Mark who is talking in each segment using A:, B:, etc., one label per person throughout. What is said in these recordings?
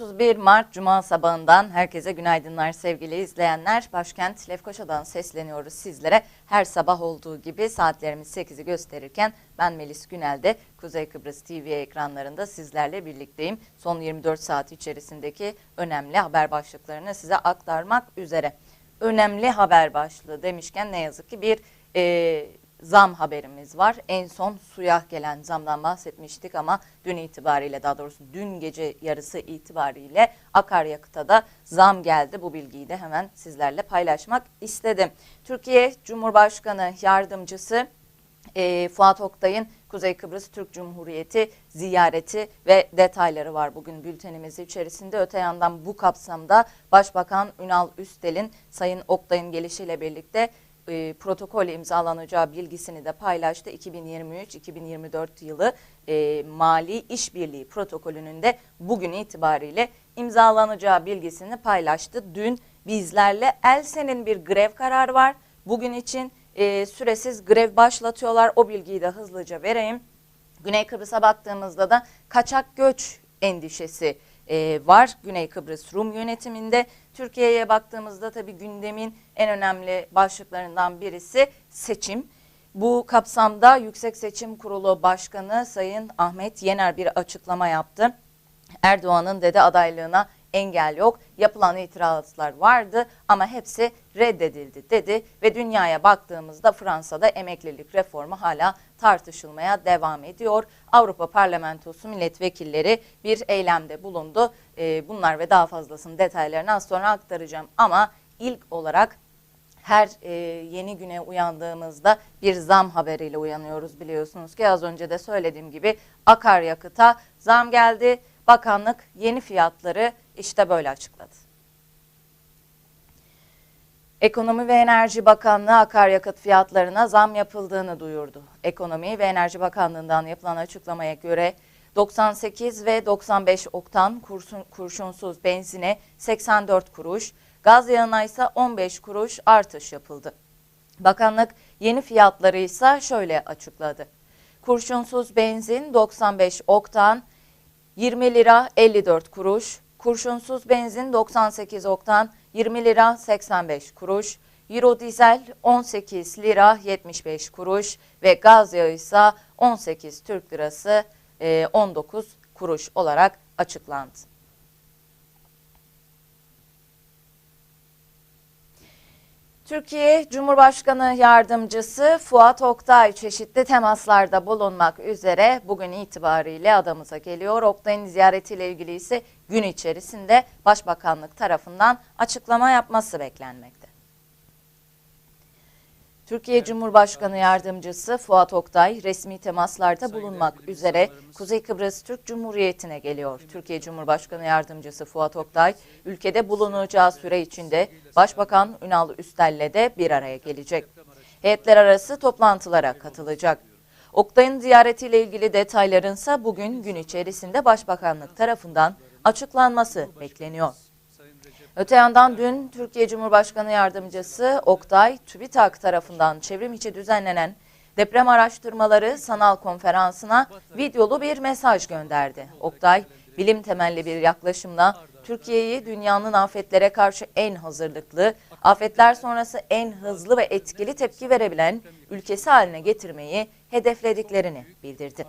A: 31 Mart Cuma sabahından herkese günaydınlar sevgili izleyenler. Başkent Lefkoşa'dan sesleniyoruz sizlere. Her sabah olduğu gibi saatlerimiz 8'i gösterirken ben Melis Günel'de Kuzey Kıbrıs TV ekranlarında sizlerle birlikteyim. Son 24 saat içerisindeki önemli haber başlıklarını size aktarmak üzere. Önemli haber başlığı demişken ne yazık ki bir e, zam haberimiz var. En son suya gelen zamdan bahsetmiştik ama dün itibariyle daha doğrusu dün gece yarısı itibariyle akaryakıta da zam geldi. Bu bilgiyi de hemen sizlerle paylaşmak istedim. Türkiye Cumhurbaşkanı Yardımcısı e, Fuat Oktay'ın Kuzey Kıbrıs Türk Cumhuriyeti ziyareti ve detayları var bugün bültenimiz içerisinde. Öte yandan bu kapsamda Başbakan Ünal Üstel'in Sayın Oktay'ın gelişiyle birlikte e, protokol imzalanacağı bilgisini de paylaştı. 2023-2024 yılı e, mali işbirliği protokolünün de bugün itibariyle imzalanacağı bilgisini paylaştı. Dün bizlerle Elsen'in bir grev kararı var. Bugün için e, süresiz grev başlatıyorlar. O bilgiyi de hızlıca vereyim. Güney Kıbrıs'a baktığımızda da kaçak göç endişesi e, var Güney Kıbrıs Rum yönetiminde. Türkiye'ye baktığımızda tabii gündemin en önemli başlıklarından birisi seçim. Bu kapsamda Yüksek Seçim Kurulu Başkanı Sayın Ahmet Yener bir açıklama yaptı. Erdoğan'ın dedi adaylığına engel yok. Yapılan itirazlar vardı ama hepsi reddedildi dedi ve dünyaya baktığımızda Fransa'da emeklilik reformu hala tartışılmaya devam ediyor. Avrupa Parlamentosu milletvekilleri bir eylemde bulundu. Ee, bunlar ve daha fazlasının detaylarını az sonra aktaracağım ama ilk olarak her e, yeni güne uyandığımızda bir zam haberiyle uyanıyoruz biliyorsunuz ki az önce de söylediğim gibi akaryakıta zam geldi. Bakanlık yeni fiyatları işte böyle açıkladı. Ekonomi ve Enerji Bakanlığı akaryakıt fiyatlarına zam yapıldığını duyurdu. Ekonomi ve Enerji Bakanlığı'ndan yapılan açıklamaya göre 98 ve 95 oktan kurşun, kurşunsuz benzine 84 kuruş, gaz yağına ise 15 kuruş artış yapıldı. Bakanlık yeni fiyatları ise şöyle açıkladı. Kurşunsuz benzin 95 oktan 20 lira 54 kuruş, kurşunsuz benzin 98 oktan 20 lira 85 kuruş, Euro dizel 18 lira 75 kuruş ve gaz yağı ise 18 Türk lirası e, 19 kuruş olarak açıklandı. Türkiye Cumhurbaşkanı Yardımcısı Fuat Oktay çeşitli temaslarda bulunmak üzere bugün itibariyle adamıza geliyor. Oktay'ın ziyaretiyle ilgili ise gün içerisinde Başbakanlık tarafından açıklama yapması beklenmekte. Türkiye Cumhurbaşkanı Yardımcısı Fuat Oktay resmi temaslarda bulunmak üzere Kuzey Kıbrıs Türk Cumhuriyeti'ne geliyor. Türkiye Cumhurbaşkanı Yardımcısı Fuat Oktay ülkede bulunacağı süre içinde Başbakan Ünal Üstel'le de bir araya gelecek. Heyetler arası toplantılara katılacak. Oktay'ın ziyaretiyle ilgili detayların ise bugün gün içerisinde Başbakanlık tarafından açıklanması bekleniyor. Öte yandan dün Türkiye Cumhurbaşkanı Yardımcısı Oktay TÜBİTAK tarafından çevrim içi düzenlenen deprem araştırmaları sanal konferansına videolu bir mesaj gönderdi. Oktay, bilim temelli bir yaklaşımla Türkiye'yi dünyanın afetlere karşı en hazırlıklı, afetler sonrası en hızlı ve etkili tepki verebilen ülkesi haline getirmeyi hedeflediklerini bildirdi.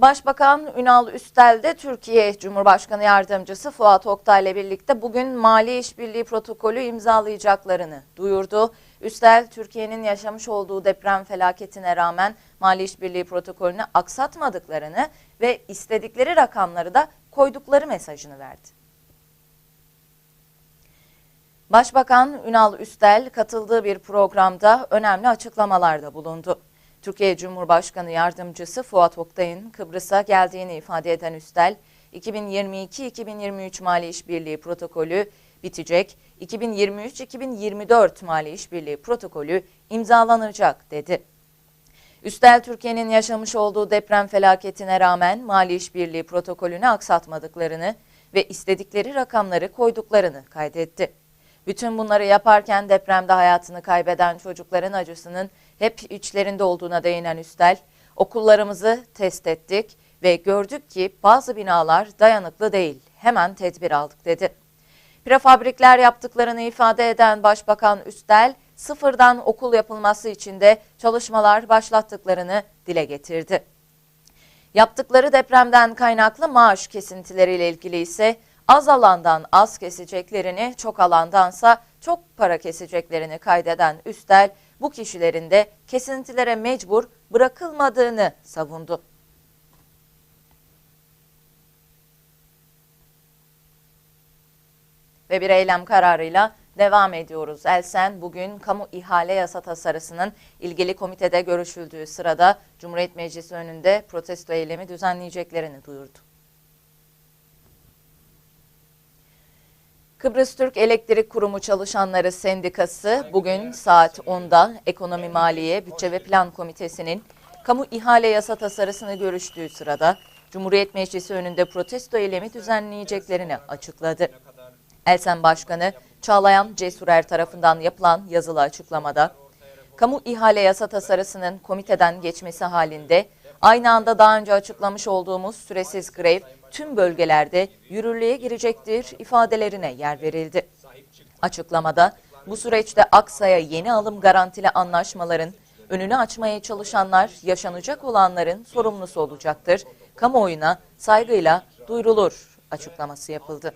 A: Başbakan Ünal Üstel de Türkiye Cumhurbaşkanı Yardımcısı Fuat Oktay ile birlikte bugün mali işbirliği protokolü imzalayacaklarını duyurdu. Üstel, Türkiye'nin yaşamış olduğu deprem felaketine rağmen mali işbirliği protokolünü aksatmadıklarını ve istedikleri rakamları da koydukları mesajını verdi. Başbakan Ünal Üstel katıldığı bir programda önemli açıklamalarda bulundu. Türkiye Cumhurbaşkanı Yardımcısı Fuat Oktay'ın Kıbrıs'a geldiğini ifade eden Üstel, 2022-2023 Mali İşbirliği Protokolü bitecek, 2023-2024 Mali İşbirliği Protokolü imzalanacak dedi. Üstel Türkiye'nin yaşamış olduğu deprem felaketine rağmen Mali İşbirliği Protokolünü aksatmadıklarını ve istedikleri rakamları koyduklarını kaydetti. Bütün bunları yaparken depremde hayatını kaybeden çocukların acısının hep içlerinde olduğuna değinen Üstel, Okullarımızı test ettik ve gördük ki bazı binalar dayanıklı değil. Hemen tedbir aldık dedi. Prefabrikler yaptıklarını ifade eden Başbakan Üstel, sıfırdan okul yapılması için de çalışmalar başlattıklarını dile getirdi. Yaptıkları depremden kaynaklı maaş kesintileriyle ilgili ise az alandan az keseceklerini, çok alandansa çok para keseceklerini kaydeden Üstel, bu kişilerin de kesintilere mecbur bırakılmadığını savundu. Ve bir eylem kararıyla devam ediyoruz. Elsen bugün kamu ihale yasa tasarısının ilgili komitede görüşüldüğü sırada Cumhuriyet Meclisi önünde protesto eylemi düzenleyeceklerini duyurdu. Kıbrıs Türk Elektrik Kurumu Çalışanları Sendikası bugün saat 10'da Ekonomi Maliye Bütçe ve Plan Komitesi'nin kamu ihale yasa tasarısını görüştüğü sırada Cumhuriyet Meclisi önünde protesto eylemi düzenleyeceklerini açıkladı. Elsen Başkanı Çağlayan Cesurer tarafından yapılan yazılı açıklamada, kamu ihale yasa tasarısının komiteden geçmesi halinde aynı anda daha önce açıklamış olduğumuz süresiz grev tüm bölgelerde yürürlüğe girecektir ifadelerine yer verildi. Açıklamada bu süreçte Aksa'ya yeni alım garantili anlaşmaların önünü açmaya çalışanlar yaşanacak olanların sorumlusu olacaktır. Kamuoyuna saygıyla duyurulur açıklaması yapıldı.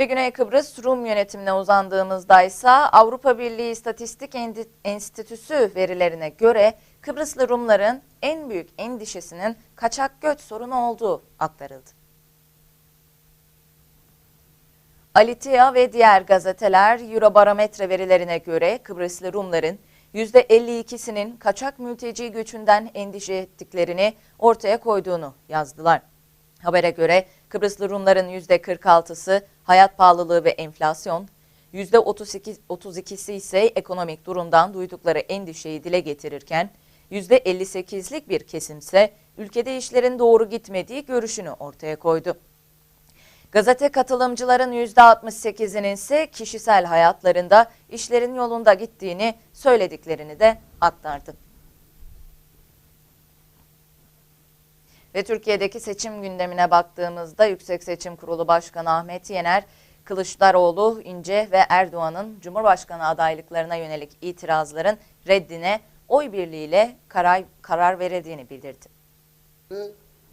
A: Ve Güney Kıbrıs Rum yönetimine uzandığımızda ise Avrupa Birliği İstatistik Enstitüsü verilerine göre Kıbrıslı Rumların en büyük endişesinin kaçak göç sorunu olduğu aktarıldı. Alitia ve diğer gazeteler Eurobarometre verilerine göre Kıbrıslı Rumların %52'sinin kaçak mülteci göçünden endişe ettiklerini ortaya koyduğunu yazdılar. Habere göre Kıbrıslı Rumların %46'sı hayat pahalılığı ve enflasyon, %32 32'si ise ekonomik durumdan duydukları endişeyi dile getirirken, %58'lik bir kesimse ülkede işlerin doğru gitmediği görüşünü ortaya koydu. Gazete katılımcıların %68'inin ise kişisel hayatlarında işlerin yolunda gittiğini söylediklerini de aktardı. Ve Türkiye'deki seçim gündemine baktığımızda Yüksek Seçim Kurulu Başkanı Ahmet Yener, Kılıçdaroğlu, İnce ve Erdoğan'ın Cumhurbaşkanı adaylıklarına yönelik itirazların reddine oy birliğiyle karar, karar verildiğini bildirdi.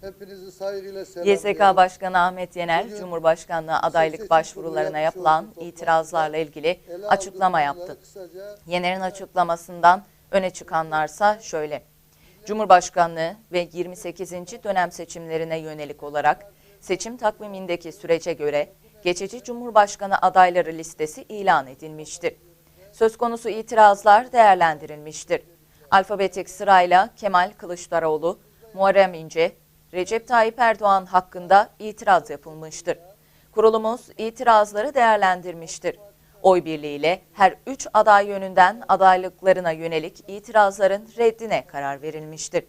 B: Hepinizi saygıyla selamlıyorum.
A: YSK Başkanı Ahmet Yener,
B: Bugün
A: Cumhurbaşkanlığı adaylık başvurularına yapılan itirazlarla ilgili açıklama yaptı. Yener'in açıklamasından öne çıkanlarsa şöyle. Cumhurbaşkanlığı ve 28. dönem seçimlerine yönelik olarak seçim takvimindeki sürece göre geçici Cumhurbaşkanı adayları listesi ilan edilmiştir. Söz konusu itirazlar değerlendirilmiştir. Alfabetik sırayla Kemal Kılıçdaroğlu, Muharrem İnce, Recep Tayyip Erdoğan hakkında itiraz yapılmıştır. Kurulumuz itirazları değerlendirmiştir. Oy birliğiyle her üç aday yönünden adaylıklarına yönelik itirazların reddine karar verilmiştir.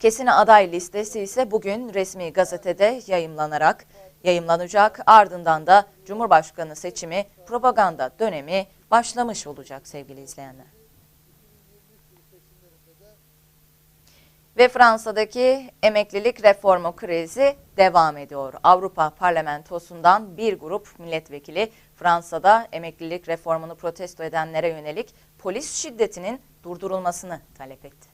A: Kesin aday listesi ise bugün resmi gazetede yayımlanarak yayımlanacak ardından da Cumhurbaşkanı seçimi propaganda dönemi başlamış olacak sevgili izleyenler. Ve Fransa'daki emeklilik reformu krizi devam ediyor. Avrupa Parlamentosu'ndan bir grup milletvekili Fransa'da emeklilik reformunu protesto edenlere yönelik polis şiddetinin durdurulmasını talep etti.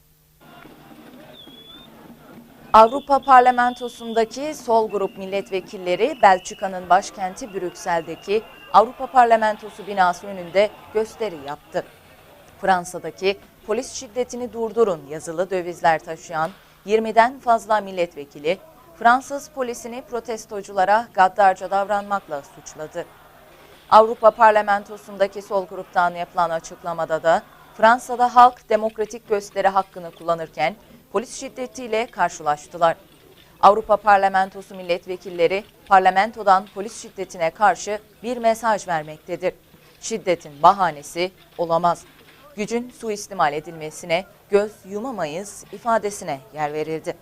A: Avrupa Parlamentosu'ndaki sol grup milletvekilleri Belçika'nın başkenti Brüksel'deki Avrupa Parlamentosu binası önünde gösteri yaptı. Fransa'daki polis şiddetini durdurun yazılı dövizler taşıyan 20'den fazla milletvekili Fransız polisini protestoculara gaddarca davranmakla suçladı. Avrupa Parlamentosu'ndaki sol gruptan yapılan açıklamada da Fransa'da halk demokratik gösteri hakkını kullanırken polis şiddetiyle karşılaştılar. Avrupa Parlamentosu milletvekilleri parlamentodan polis şiddetine karşı bir mesaj vermektedir. Şiddetin bahanesi olamaz. Gücün suistimal edilmesine göz yumamayız ifadesine yer verildi.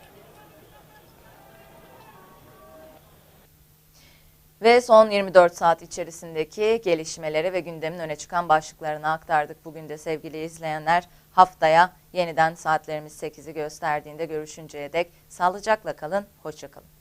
A: Ve son 24 saat içerisindeki gelişmeleri ve gündemin öne çıkan başlıklarını aktardık. Bugün de sevgili izleyenler haftaya yeniden saatlerimiz 8'i gösterdiğinde görüşünceye dek sağlıcakla kalın, hoşçakalın.